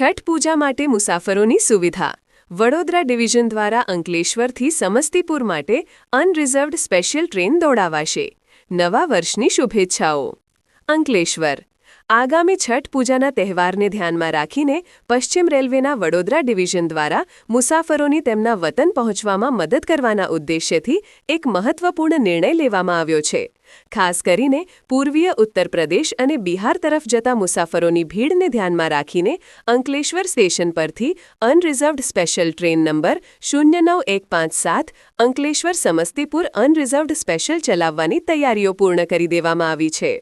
છઠ પૂજા માટે મુસાફરોની સુવિધા. વડોદરા ડિવિઝન દ્વારા અંકલેશ્વરથી સમસ્તીપુર માટે અનરિઝર્વડ સ્પેશિયલ ટ્રેન દોડાવાશે. નવા વર્ષની શુભેચ્છાઓ. અંકલેશ્વર. આગામી છઠ પૂજાના તહેવારને ધ્યાનમાં રાખીને પશ્ચિમ રેલવેના વડોદરા ડિવિઝન દ્વારા મુસાફરોની તેમના વતન પહોંચવામાં મદદ કરવાના ઉદ્દેશ્યથી એક મહત્વપૂર્ણ નિર્ણય લેવામાં આવ્યો છે. ખાસ કરીને પૂર્વીય ઉત્તર પ્રદેશ અને બિહાર તરફ જતા મુસાફરોની ભીડને ધ્યાનમાં રાખીને અંકલેશ્વર સ્ટેશન પરથી અનરિઝર્વડ સ્પેશિયલ ટ્રેન નંબર શૂન્ય નવ એક પાંચ સાત અંકલેશ્વર સમસ્તીપુર અનરિઝર્વડ સ્પેશિયલ ચલાવવાની તૈયારીઓ પૂર્ણ કરી દેવામાં આવી છે.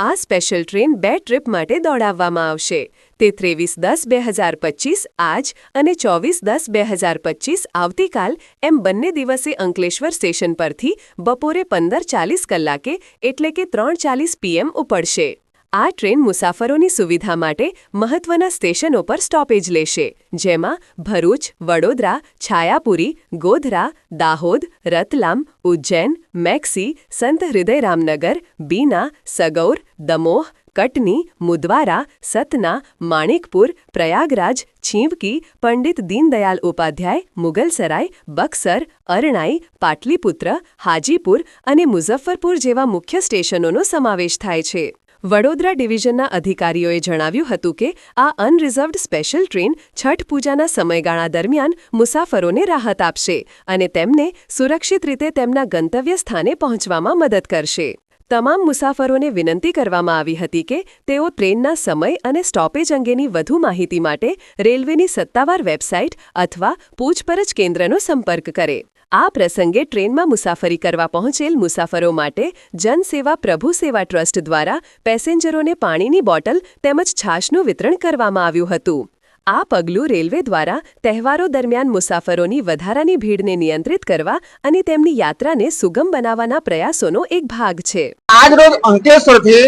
આ સ્પેશિયલ ટ્રેન બે ટ્રીપ માટે દોડાવવામાં આવશે. તે ત્રેવીસ દસ બે હજાર પચીસ આજ અને ચોવીસ દસ બે હજાર પચીસ આવતીકાલ એમ બંને દિવસે અંકલેશ્વર સ્ટેશન પરથી બપોરે પંદર ચાલીસ કલાકે એટલે કે ત્રણ ચાલીસ પીએમ ઉપડશે. આ ટ્રેન મુસાફરોની સુવિધા માટે મહત્વના સ્ટેશનો પર સ્ટોપેજ લેશે, જેમાં ભરૂચ, વડોદરા, છાયાપુરી, ગોધરા, દાહોદ, રતલામ, ઉજ્જૈન, મેક્સી, સંત હૃદયરામનગર, બીના, સગૌર, દમોહ, કટની, મુદવારા, સતના, માણિકપુર, પ્રયાગરાજ, છીંવકી, પંડિત દીનદયાલ ઉપાધ્યાય, મુગલસરાય, બક્સર, અરણાઈ, પાટલીપુત્ર, હાજીપુર અને મુઝફ્ફરપુર જેવા મુખ્ય સ્ટેશનોનો સમાવેશ થાય છે. વડોદરા ડિવિઝનના અધિકારીઓએ જણાવ્યું હતું કે આ અનરિઝર્વડ સ્પેશિયલ ટ્રેન છઠ પૂજાના સમયગાળા દરમિયાન મુસાફરોને રાહત આપશે અને તેમને સુરક્ષિત રીતે તેમના ગંતવ્ય સ્થાને પહોંચવામાં મદદ કરશે. તમામ મુસાફરોને વિનંતી કરવામાં આવી હતી કે તેઓ ટ્રેનના સમય અને સ્ટોપેજ અંગેની વધુ માહિતી માટે રેલવેની સત્તાવાર વેબસાઇટ અથવા પૂછપરછ કેન્દ્રનો સંપર્ક કરે. આ પ્રસંગે ટ્રેનમાં મુસાફરી કરવા પહોંચેલ મુસાફરો માટે જનસેવા પ્રભુ સેવા ટ્રસ્ટ દ્વારા પેસેન્જરોને પાણીની બોટલ તેમજ છાશનું વિતરણ કરવામાં આવ્યું હતું. આ પગલું રેલવે દ્વારા તહેવારો દરમિયાન મુસાફરોની વધારાની ભીડને નિયંત્રિત કરવા અને તેમની યાત્રાને સુગમ બનાવવાના પ્રયાસોનો એક ભાગ છે. આજ અંકલેશ્વરથી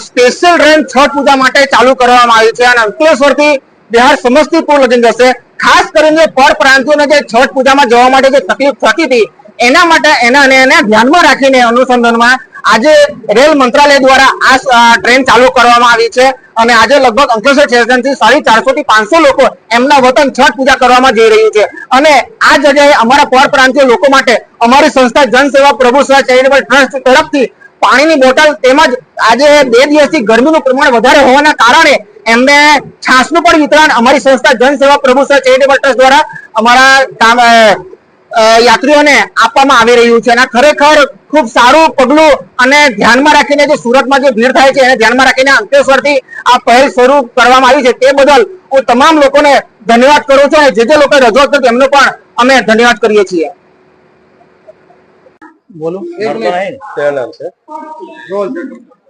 સ્પેશિયલ ટ્રેન છઠ પૂજા માટે ચાલુ કરવામાં આવી છે અને અંકલેશ્વરથી બિહાર સમસ્તીપુર લગીન જશે. ખાસ કરીને પર પ્રાંતિઓને જે છઠ પૂજામાં જવા માટે જે તકલીફ થતી હતી, એના માટે એના અને એને ધ્યાનમાં રાખીને અનુસંધાનમાં આજે રેલ મંત્રાલય દ્વારા આ ટ્રેન ચાલુ કરવામાં આવી છે અને આજે લગભગ અંકલેશ્વર સ્ટેશનથી સાડી ચારસો થી પાંચસો લોકો એમના વતન છઠ પૂજા કરવામાં જઈ રહ્યું છે. અને આ જગ્યાએ અમારા પર પ્રાંતિય લોકો માટે અમારી સંસ્થા જનસેવા પ્રભુ સેવા ચેરિટેબલ ટ્રસ્ટ તરફથી પાણીની બોટલ તેમજ આજે બે દિવસથી ગરમીનું પ્રમાણ વધારે હોવાના કારણે એમને છાસનું પણ વિતરણ અમારી સંસ્થા જનસેવા પ્રભુ સર ચેરિટેબલ ટ્રસ્ટ દ્વારા અમારા યાત્રીઓને આપવામાં આવી રહ્યું છે. અને ખરેખર ખૂબ સારું પગલું અને ધ્યાનમાં રાખીને જે સુરતમાં જે ભીડ થાય છે એને ધ્યાનમાં રાખીને અંકલેશ્વરથી આ પહેલ શરૂ કરવામાં આવી છે. તે બદલ હું તમામ લોકોને ધન્યવાદ કરું છું અને જે જે લોકો રજૂઆત કરી એમનો પણ અમે ધન્યવાદ કરીએ છીએ. બોલો.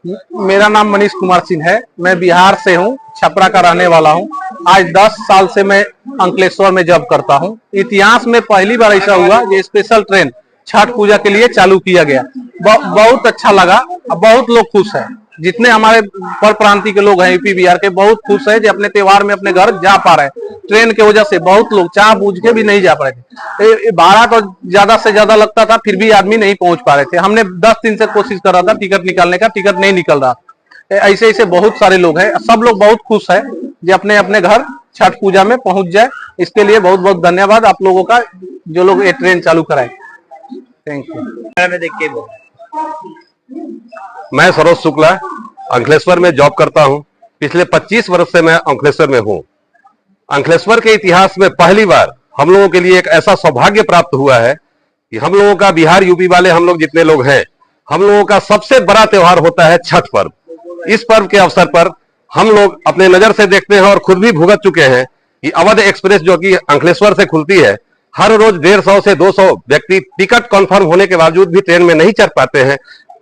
मेरा नाम मनीष कुमार सिंह है। मैं बिहार से हूँ, छपरा का रहने वाला हूँ। आज 10 साल से मैं अंकलेश्वर में जॉब करता हूँ। इतिहास में पहली बार ऐसा हुआ ये स्पेशल ट्रेन छठ पूजा के लिए चालू किया गया। बहुत अच्छा लगा। बहुत लोग खुश हैं। जितने हमारे पर प्रांति के लोग हैं यूपी बिहार के, बहुत खुश है जो, अपने त्योहार में अपने घर जा पा रहे हैं। ट्रेन के वजह से बहुत लोग चाह बूझ के भी नहीं जा पा रहे थे। भाड़ा तो ज़्यादा से ज़्यादा लगता था, फिर भी आदमी नहीं पहुँच पा रहे थे। हमने दस दिन से कोशिश कर रहा था टिकट निकालने का, टिकट नहीं निकल रहा। ऐसे ऐसे बहुत सारे लोग हैं, सब लोग बहुत खुश है जो अपने अपने घर छठ पूजा में पहुँच जाए। इसके लिए बहुत बहुत धन्यवाद आप लोगों का, जो लोग ये ट्रेन चालू कराए। थैंक यू में देख के बोल मैं सरोज शुक्ला, अंकलेश्वर में जॉब करता हूँ। पिछले 25 वर्ष से मैं अंकलेश्वर में हूँ। अंकलेश्वर के इतिहास में पहली बार हम लोगों के लिए एक ऐसा सौभाग्य प्राप्त हुआ है कि हम लोगों का बिहार यूपी वाले हम लोग जितने लोग हैं, हम लोगों का सबसे बड़ा त्योहार होता है छठ पर्व। इस पर्व के अवसर पर हम लोग अपने नज़र से देखते हैं और खुद भी भुगत चुके हैं कि अवध एक्सप्रेस जो कि अंकलेश्वर से खुलती है, हर रोज डेढ़ सौ से दो सौ व्यक्ति टिकट कन्फर्म होने के बावजूद भी ट्रेन में नहीं चढ़ पाते हैं।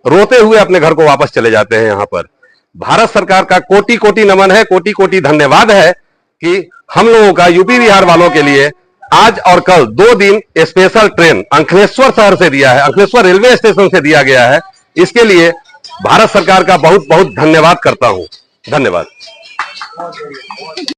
रोते हुए अपने घर को वापस चले जाते हैं यहाँ पर। भारत सरकार का कोटि कोटि नमन है कोटि कोटि धन्यवाद है कि हम लोगों का यूपी बिहार वालों के लिए आज और कल दो दिन स्पेशल ट्रेन अंकलेश्वर शहर से दिया है, अंकलेश्वर रेलवे स्टेशन से दिया गया है। इसके लिए भारत सरकार का बहुत बहुत धन्यवाद करता हूँ। धन्यवाद।